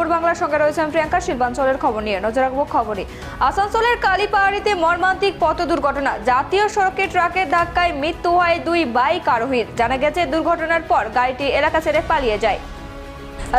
খবর বাংলার সঙ্গে রয়েছেন প্রিয়াঙ্কা শিল্পাঞ্চলের খবর নিয়ে। নজর রাখব খবরে আসানসোলের কালীপাহাড়িতে মর্মান্তিক পথ দুর্ঘটনা। জাতীয় সড়কে ট্রাকের ধাক্কায় মৃত্যু হয় দুই বাইক আরোহীর। জানা গেছে দুর্ঘটনার পর গাড়িটি এলাকা ছেড়ে পালিয়ে যায়।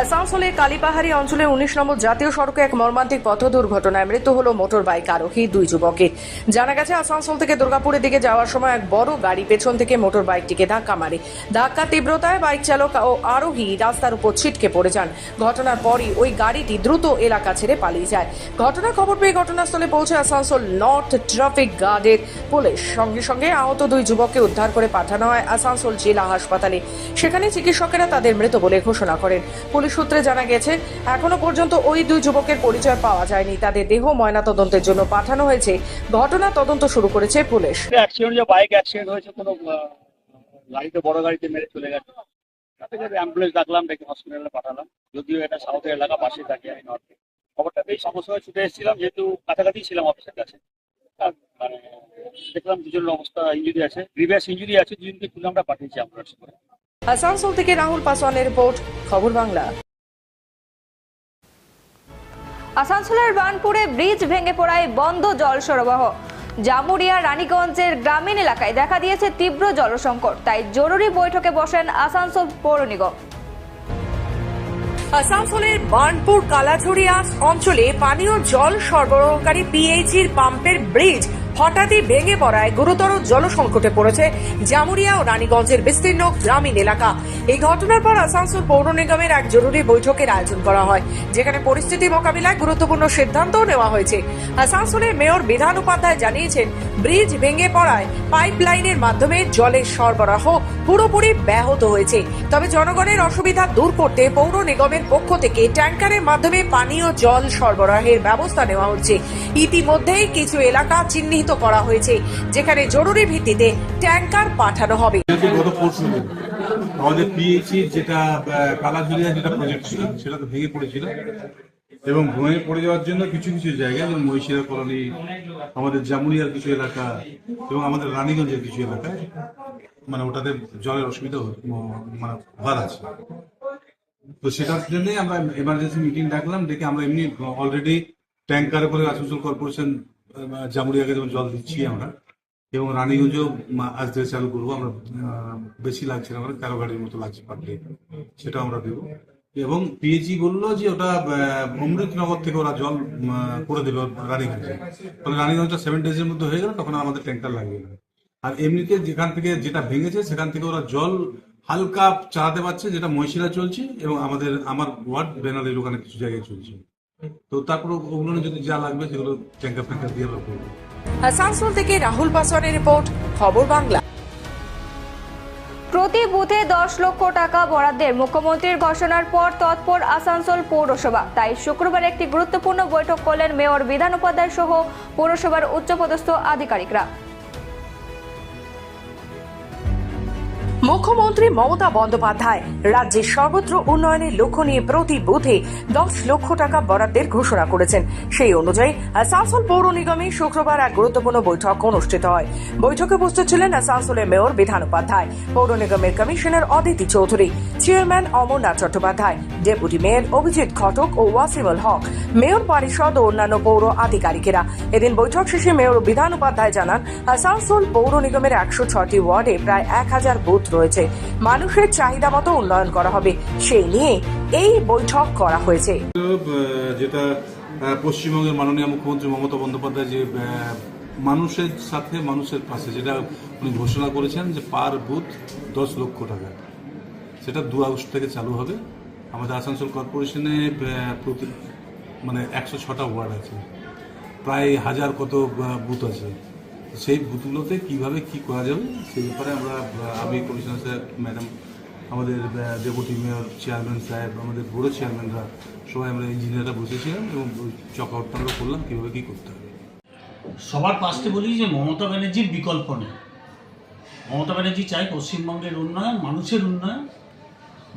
আসানসোলের কালীপাহাড়ি অঞ্চলে উনিশ নম্বর জাতীয় সড়কে এক মর্মান্তিক পথ দুর্ঘটনায় মৃত্যু হল মোটর বাইক আরোহী দুই যুবকের। জানা গেছে, আসানসোল থেকে দুর্গাপুরের দিকে যাওয়ার সময় এক বড় গাড়ি পেছন থেকে মোটর বাইকটিকে ধাক্কা মারে। ধাক্কা তীব্রতায় বাইক চালক ও আরোহী রাস্তার উপর ছিটকে পড়ে যান। ঘটনার পরই ওই গাড়িটি দ্রুত এলাকা ছেড়ে পালিয়ে যায়। ঘটনার খবর পেয়ে ঘটনাস্থলে পৌঁছে আসানসোল নর্থ ট্রাফিক গার্ডের পুলিশ। সঙ্গে সঙ্গে আহত দুই যুবককে উদ্ধার করে পাঠানো হয় আসানসোল জেলা হাসপাতালে। সেখানে চিকিৎসকেরা তাদের মৃত বলে ঘোষণা করেন। পুলিশ সূত্রে জানা গেছে, এখনও পর্যন্ত ওই দুই যুবকের পরিচয় পাওয়া যায়নি। তাদের দেহ ময়নাতদন্তের জন্য পাঠানো হয়েছে। ঘটনা তদন্ত শুরু করেছে পুলিশ। অ্যাক্সিডেন্ট যে বাইক অ্যাক্সিডেন্ট হয়েছে, কোনো গাড়িতে, বড় গাড়িতে মেরে চলে গেছে। তাতে করে অ্যাম্বুলেন্স ডাকলাম ডেকে হসপিটালে পাঠালাম। যদিও এটা সাউথের এলাকা পাশে থাকে, আমি নর্থে খবরটা পেয়ে সঙ্গে সঙ্গে ছুটে এসেছিলাম, যেহেতু কাছাকাছি ছিলাম অফিসের কাছে। মানে দেখলাম দুজনের অবস্থা ইঞ্জুরি আছে প্রিভিয়াস ইঞ্জুরি আছে, দুজনকে তুলে আমরা পাঠিয়েছি অ্যাম্বুলেন্স করে। আসানসোল থেকে রাহুল পাসওয়ানের রিপোর্ট খবর বাংলা। আসানসোলের বানপুরে ব্রিজ ভেঙে পড়ায় বন্ধ জল সরবরাহ। জামুরিয়া রানীগঞ্জের গ্রামীণ এলাকায় দেখা দিয়েছে তীব্র জলসংকট। তাই জরুরি বৈঠকে বসেন আসানসোল পৌর নিগম। আসানসোলের বার্নপুর কালাঝুরিয়া অঞ্চলে পানীয় জল সরবরাহকারী পিএইচির পাম্পের ব্রিজ হঠাৎই ভেঙে পড়ায় গুরুতর জলসংকটে পড়েছে জামুরিয়া ও রানীগঞ্জের বিস্তীর্ণ গ্রামীণ এলাকা। এই ঘটনার পর আসানসোল পৌর নিগমের এক জরুরি বৈঠকের আয়োজন করা হয়, যেখানে পরিস্থিতি মোকাবিলায় গুরুত্বপূর্ণ সিদ্ধান্তও নেওয়া হয়েছে। আসানসোলের মেয়র বিধান উপাধ্যায় জানিয়েছেন, ব্রিজ ভেঙে পড়ায় পাইপলাইনের মাধ্যমে জলের সরবরাহ পুরোপুরি ব্যাহত হয়েছে। তবে জনগণের অসুবিধা দূর করতে পৌর নিগমের পক্ষ থেকে ট্যাঙ্কারের মাধ্যমে পানীয় জল সরবরাহের ব্যবস্থা নেওয়া হচ্ছে। ইতিমধ্যেই কিছু এলাকা চিহ্নিত করা হয়েছে, যেখানে জরুরি ভিত্তিতে ট্যাঙ্কার পাঠানো হবে। আমাদের পিএইচি যেটা যেটা প্রজেক্ট ছিল, সেটা তো ভেঙে পড়েছিল। এবং ভেঙে পড়ে যাওয়ার জন্য কিছু কিছু জায়গা যেমন মহিশিরা কলোনি, আমাদের জামুরিয়ার কিছু এলাকা এবং আমাদের রানীগঞ্জের কিছু এলাকায় মানে ওটাতে জলের অসুবিধা মানে হওয়ার আছে। তো সেটার জন্যই আমরা এমার্জেন্সি মিটিং ডাকলাম, ডেকে আমরা এমনি অলরেডি ট্যাঙ্কারে করে আসানসোল কর্পোরেশন জামুরিয়াকে যেমন জল দিচ্ছি আমরা, এবং রানীগঞ্জও আজ থেকে চালু করব। আমরা বেশি লাগছে না তেরো গাড়ির মতো লাগছে পার ডে সেটা আমরা দেবো। এবং পিএইচি বলল যে ওটা অমৃতনগর থেকে ওরা জল করে দেবে রানীগঞ্জে। ফলে রানীগঞ্জটা সেভেন ডেজের মধ্যে হয়ে গেলে, তখন আমাদের ট্যাঙ্কার লাগবে না। আর এমনিতে যেখান থেকে যেটা ভেঙেছে, সেখান থেকে ওরা জল হালকা চালাতে পারছে, যেটা মহিষিরা চলছে, এবং আমাদের, আমার ওয়ার্ড, বেনালির ওখানে কিছু জায়গায় চলছে। তো তারপর ওগুলো যদি যা লাগবে সেগুলো ট্যাঙ্কার ফ্যাঙ্কার দিয়ে আমরা করব। আসানসোল থেকে রাহুল পাসওয়ানের রিপোর্ট খবর বাংলা। প্রতি বুথে দশ লক্ষ টাকা বরাদ্দের মুখ্যমন্ত্রীর ঘোষণার পর তৎপর আসানসোল পৌরসভা। তাই শুক্রবার একটি গুরুত্বপূর্ণ বৈঠক করলেন মেয়র বিধান উপাধ্যায় সহ পৌরসভার উচ্চপদস্থ আধিকারিকরা। মুখ্যমন্ত্রী মমতা বন্দ্যোপাধ্যায় রাজ্যের সর্বত্র উন্নয়নের লক্ষ্য নিয়ে প্রতি বুথে দশ লক্ষ টাকা বরাদ্দের ঘোষণা করেছেন। সেই অনুযায়ী, আসানসোল পৌর নিগমে শুক্রবার এক গুরুত্বপূর্ণ বৈঠক অনুষ্ঠিত হয়। বৈঠকে উপস্থিত ছিলেন আসানসোলের মেয়র বিধান উপাধ্যায়, পৌর নিগমের commissioner Aditi Chowdhury, chairman Amarnath Chattopadhyay, deputy mayor Abhijit Ghatak ও ওয়াসিমুল হক। মেয়র পরিষদ ও অন্যান্য পৌর আধিকারিকেরা। এদিন বৈঠক শেষে মেয়র বিধান উপাধ্যায় জানান, আসানসোল পৌর নিগমের একশো ছটি ওয়ার্ডে প্রায় এক হাজার বুথ রয়েছে। মানুষের চাহিদা মতো উন্নয়ন করা হবে। সেই নিয়ে এই বৈঠক করা হয়েছে। যেটা পশ্চিমবঙ্গের মাননীয় মুখ্যমন্ত্রী মমতা বন্দ্যোপাধ্যায় যে মানুষের সাথে মানুষের পাশে, যেটা উনি ঘোষণা করেছেন যে পার বুথ দশ লক্ষ টাকা। সেটা দু আগস্ট থেকে চালু হবে। আমাদের আসানসোল কর্পোরেশনে প্রতি মানে একশো ছটা ওয়ার্ড আছে। প্রায় হাজার কত বুথ আছে। সেই বুথগুলোতে কীভাবে কি করা যাবে সেই ব্যাপারে আমরা, আমি কমিশনার সাহেব ম্যাডাম, আমাদের ডেপুটি মেয়র, চেয়ারম্যান সাহেব, আমাদের বড় চেয়ারম্যানরা, সবাই আমরা ইঞ্জিনিয়াররা বসেছিলাম এবং চক আমরা করলাম, কীভাবে কী করতে হবে। সবার পাশে বলি যে মমতা ব্যানার্জির বিকল্প নেই। মমতা ব্যানার্জি চাই পশ্চিমবঙ্গের উন্নয়ন, মানুষের উন্নয়ন,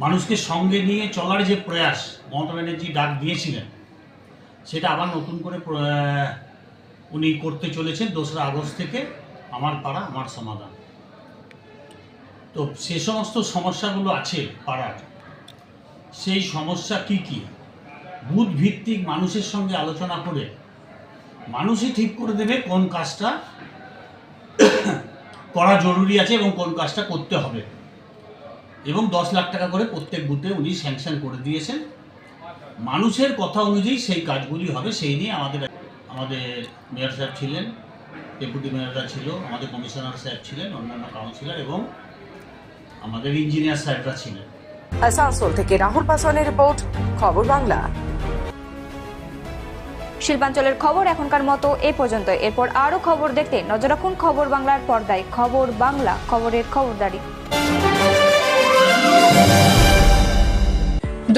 মানুষকে সঙ্গে নিয়ে চলার যে প্রয়াস মমতা ব্যানার্জি ডাক দিয়েছিলেন, সেটা আবার নতুন করে উনি করতে চলেছেন দোসরা আগস্ট থেকে আমার পাড়া, আমার সমাধান। তো সে সমস্ত সমস্যাগুলো আছে পাড়ার। সেই সমস্যা কি কি? বুথ ভিত্তিক মানুষের সঙ্গে আলোচনা করে মানুষই ঠিক করে দেবে কোন কাজটা করা জরুরি আছে এবং কোন কাজটা করতে হবে। এবং দশ লাখ টাকা করে প্রত্যেক বুথে উনি স্যাংশন করে দিয়েছেন। মানুষের কথা অনুযায়ী সেই কাজগুলি হবে, সেই নিয়ে আমাদের আমাদের মেয়র সাহেব ছিলেন ডেপুটি মেয়ররা ছিল আমাদের কমিশনার সাহেব ছিলেন অন্যান্য কাউন্সিলর এবং আমাদের ইঞ্জিনিয়ার সাহেবরা ছিলেন। আসানসোল থেকে রাহুল পাসওয়ানের রিপোর্ট খবর বাংলা। শিল্পাঞ্চলের খবর এখনকার মতো এ পর্যন্ত। এরপর আরও খবর দেখতে নজর রাখুন খবর বাংলার পর্দায়। খবর বাংলা খবরের খবরদারি।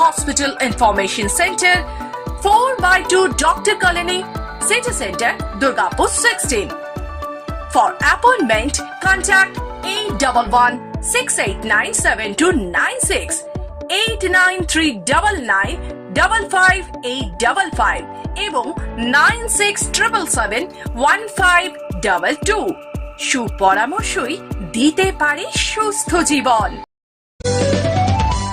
hospital information centre four by two doctor colony city centre Durgapur sixteen For appointment, contact 811-689-7296, 89399-55855 এবং 9677-1522 সুপরামর্শই দিতে পারে সুস্থ জীবন